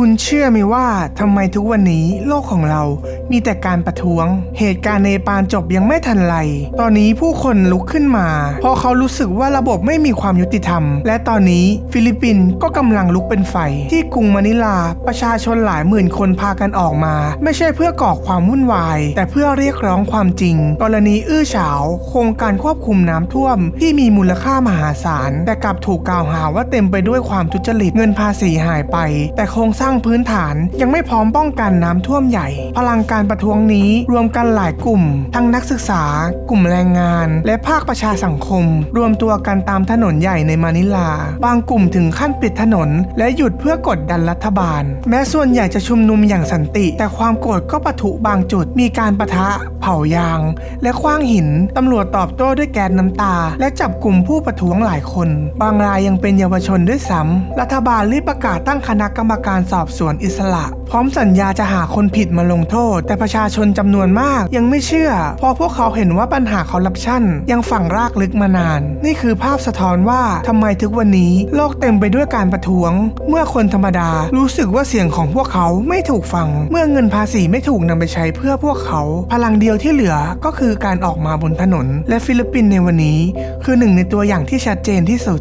คุณเชื่อไหมว่าทำไมทุกวันนี้โลกของเรามีแต่การประท้วง เหตุการณ์เนปาลจบยังไม่ทันไร ตอนนี้ผู้คนลุกขึ้นมาเพราะเขารู้สึกว่าระบบไม่มีความยุติธรรม และตอนนี้ฟิลิปปินส์ก็กำลังลุกเป็นไฟ ที่กรุงมะนิลาประชาชนหลายหมื่นคนพากันออกมา ไม่ใช่เพื่อก่อความวุ่นวาย แต่เพื่อเรียกร้องความจริง กรณีอื้อฉาว โครงการควบคุมน้ำท่วม ที่มีมูลค่ามหาศาลแต่กลับถูกกล่าวหาว่าเต็มไปด้วยความทุจริตเงินภาษีหายไป แต่โครงสร้างั้งพื้นฐาน ยังไม่พร้อมป้องกันน้ำท่วมใหญ่ พลังการประท้วงนี้รวมกันหลายกลุ่ม ทั้งนักศึกษา กลุ่มแรงงาน และภาคประชาสังคม รวมตัวกันตามถนนใหญ่ในมานิลา บางกลุ่มถึงขั้นปิดถนน และหยุดเพื่อกดดันรัฐบาล แม้ส่วนใหญ่จะชุมนุมอย่างสันติ แต่ความโกรธก็ปะทุบางจุด มีการปะทะ เผายาง และคว้างหิน ตำรวจตอบโต้ด้วยแก๊สน้ำตา และจับกลุ่มผู้ประท้วงหลายคน บางรายยังเป็นเยาวชนด้วยซ้ำรัฐบาลรีบประกาศตั้งคณะกรรมการสอบสวนอิสระ พร้อมสัญญาจะหาคนผิดมาลงโทษ แต่ประชาชนจำนวนมากยังไม่เชื่อเพราะพวกเขาเห็นว่าปัญหาคอร์รัปชันยังฝังรากลึกมานาน นี่คือภาพสะท้อนว่าทำไมทุกวันนี้โลกเต็มไปด้วยการประท้วง เมื่อคนธรรมดารู้สึกว่าเสียงของพวกเขาไม่ถูกฟัง เมื่อเงินภาษีไม่ถูกนำไปใช้เพื่อพวกเขา พลังเดียวที่เหลือก็คือการออกมาบนถนน และฟิลิปปินส์ในวันนี้ คือหนึ่งในตัวอย่างที่ชัดเจนที่สุด